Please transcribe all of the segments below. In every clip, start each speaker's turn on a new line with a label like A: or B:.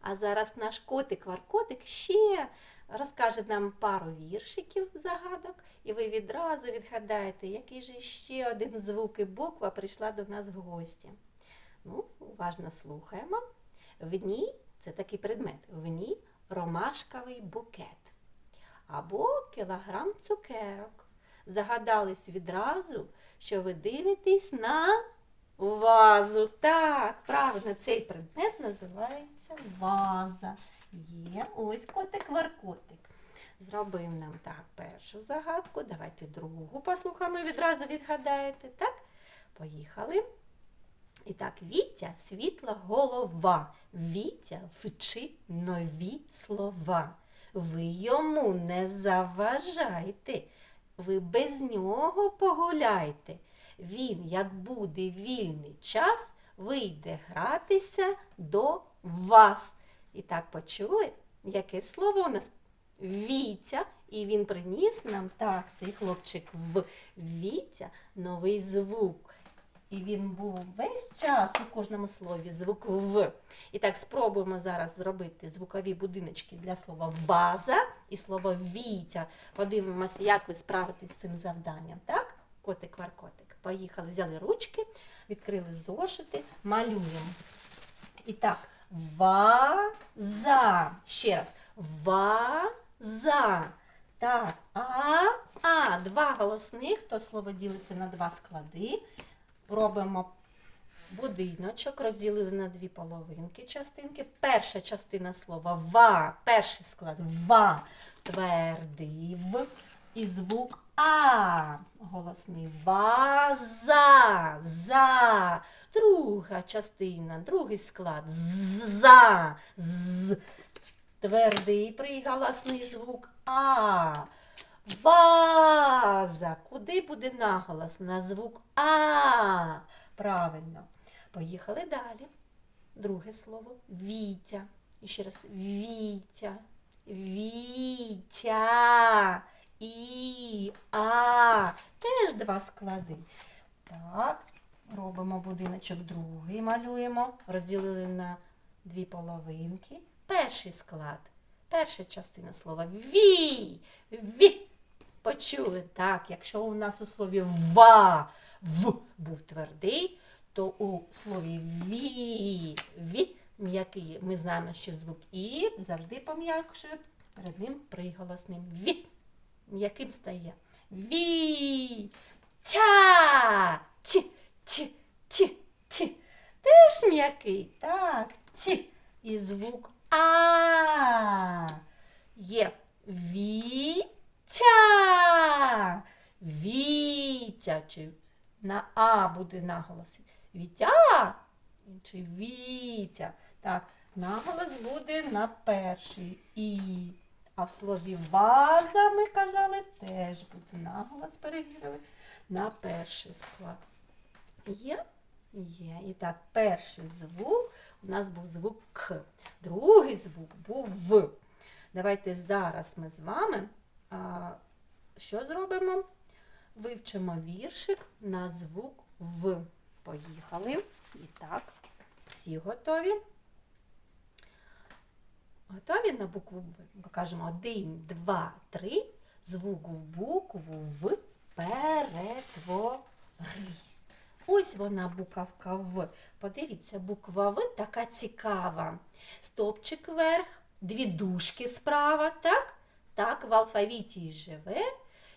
A: А зараз наш котик Варкотик ще розкаже нам пару віршиків загадок, і ви відразу відгадаєте, який же ще один звук і буква прийшла до нас в гості. Ну, уважно слухаємо. В ній це такий предмет. В ній ромашковий букет або кілограм цукерок. Здогадались відразу, що ви дивитесь на вазу. Так, правильно, цей предмет називається ваза. Є ось котик-варкотик. Зробив нам так першу загадку. Давайте другу послухаємо і відразу відгадаєте. Так? Поїхали. І так, Вітя світла голова. Вітя вчить нові слова. Ви йому не заважайте, ви без нього погуляйте. Він, як буде вільний час, вийде гратися до вас. І так почули, яке слово у нас Вітя, і він приніс нам так, цей хлопчик в Вітя новий звук. І він був весь час у кожному слові звук В. І так спробуємо зараз зробити звукові будиночки для слова ваза і слова вітя. Подивимося, як ви справитесь з цим завданням. Так? Котик-варкотик. Поїхали, взяли ручки, відкрили зошити, малюємо. І так, ваза. Ще раз. Ваза. Так, а, а, два голосних, то слово ділиться на два склади. Робимо будиночок, розділили на дві половинки частинки. Перша частина слова ва, перший склад ва, твердий в і звук а. Голосний ваза, за. Друга частина, другий склад за, з. Твердий приголосний звук а. Ваза. Куди буде наголос? На звук А. Правильно. Поїхали далі. Друге слово Вітя. І ще раз Вітя. Вітя. І А. Теж два склади. Так, робимо будиночок другий, малюємо. Розділили на дві половинки. Перший склад. Перша частина слова ві. Ві. Почули? Так, якщо у нас у слові ва в був твердий, то у слові ві, ві м'який. Ми знаємо, що звук і завжди пом'якшує перед ним приголосним ві. М'яким стає. Ві. Тя. Ті. Ті. Ті. Ті. Теж м'який. Так. Ті. І звук а. Є Вітя. Вітя. Чи на А буде наголос. Вітя. Чи Вітя. Так, наголос буде на перший І. А в слові ваза ми казали, теж буде наголос перевірили на перший склад. Є? Є. І так, перший звук у нас був звук К. Другий звук був В. Давайте зараз ми з вами а, що зробимо? Вивчимо віршик на звук В. Поїхали. І так, всі готові. Готові на букву Б? Ми кажемо один, два, три. Звук в букву В перетворись. Ось вона буковка В. Подивіться, буква В така цікава. Стопчик вверх, дві дужки справа, так? Так, в алфавіті живе.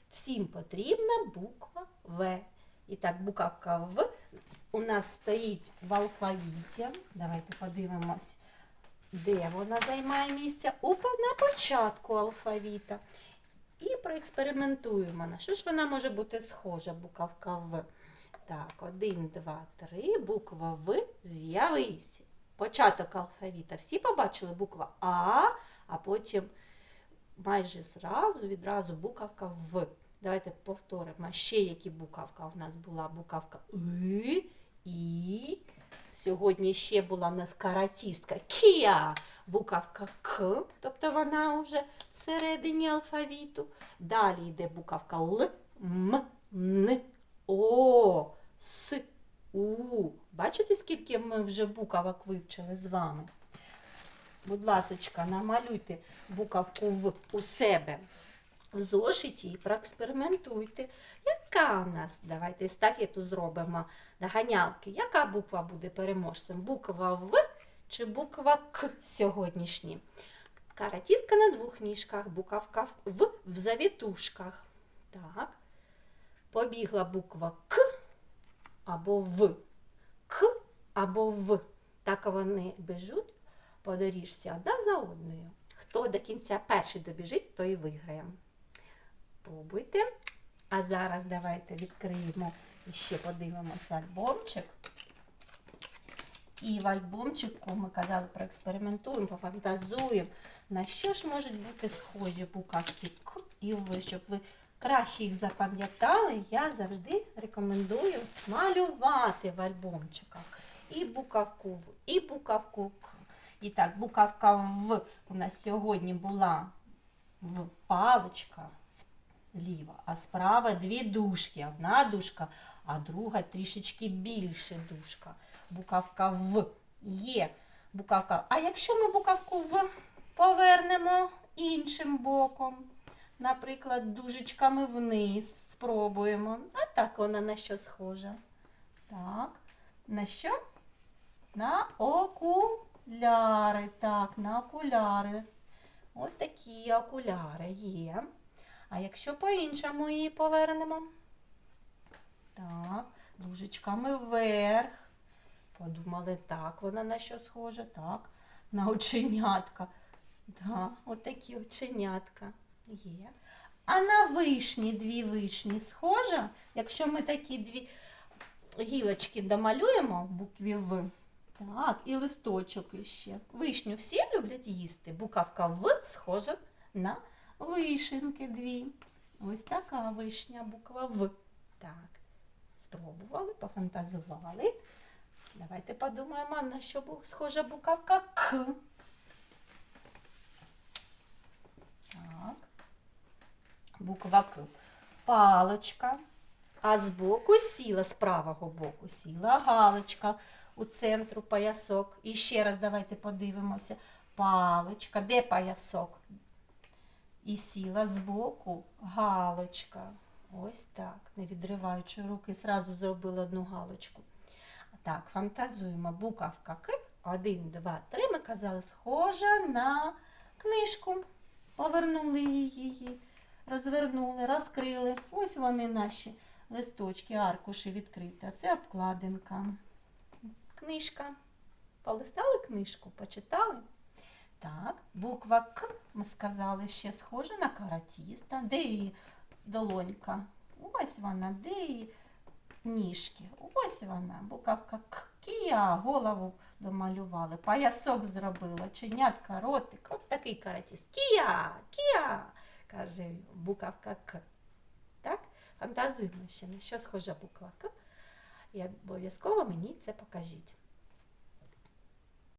A: Всім потрібна буква В. І так, буковка В у нас стоїть в алфавіті. Давайте подивимось, де вона займає місце. На початку алфавіта. І проекспериментуємо. На що ж вона може бути схожа, буковка В? Так, один, два, три. Буква В з'явись. Початок алфавіта. Всі побачили буква А, а потім майже зразу, відразу буковка В. Давайте повторимо. Ще які буковка у нас була буковка И, І. Сьогодні ще була в нас каратістка Кія. Буковка К, тобто вона вже всередині алфавіту. Далі йде буковка Л, М, Н, О, С, У. Бачите, скільки ми вже букавок вивчили з вами? будь ласочка, намалюйте буковку В у себе в зошиті і проекспериментуйте. Яка у нас? Давайте естафету зробимо доганялки. Яка буква буде переможцем? Буква В чи буква К сьогоднішні? Каратістка на двох ніжках, буковка В в завітушках. Так. Побігла буква К або В. К або В. Так вони біжуть по доріжці одна за одною. Хто до кінця перший добіжить, той і виграє. Пробуйте. А зараз давайте відкриємо і ще подивимося альбомчик. І в альбомчику ми казали, проекспериментуємо, пофантазуємо, на що ж можуть бути схожі буковки К і щоб ви краще їх запам'ятали, я завжди рекомендую малювати в альбомчиках. І буковку В, і буковку К. І так, буковка В у нас сьогодні була в паличка зліва, а справа дві дужки. Одна дужка, а друга трішечки більше дужка. Буковка В є. Буковка. А якщо ми буковку В повернемо іншим боком, наприклад, дужечками вниз, спробуємо. А так вона на що схожа? Так, на що? На окуляри. Так, на окуляри. Ось такі окуляри є. А якщо по-іншому її повернемо? Так, дужечками вверх. Подумали, так, вона на що схожа? Так, на оченятка. Так, от такі оченятка є. А на вишні, дві вишні схожа, якщо ми такі дві гілочки домалюємо букві В. Так, і листочок іще. Вишню всі люблять їсти. Буковка В схожа на вишенки дві. Ось така вишня, буква В. Так, спробували, пофантазували. Давайте подумаємо, на що схожа буковка К. Так. Буква К. Палочка. А збоку сіла, з правого боку сіла галочка у центру поясок. І ще раз давайте подивимося. Палочка, де поясок? І сіла збоку галочка. Ось так, не відриваючи руки, зразу зробила одну галочку. Так, фантазуємо. Буковка К. Один, два, три. Ми казали, схожа на книжку. Повернули її, розвернули, розкрили. Ось вони наші листочки, аркуші відкриті. Це обкладинка. Книжка. Полистали книжку, почитали? Так, буква К, ми сказали, ще схожа на каратіста. Де її долонька? Ось вона, де її ніжки? Ось вона, буковка К. Кія, голову домалювали, поясок зробила, чинятка, ротик. От такий каратіст. Кія, кія, каже буковка К. Так? Фантазуємо ще, на що схожа буква К. І обов'язково мені це покажіть.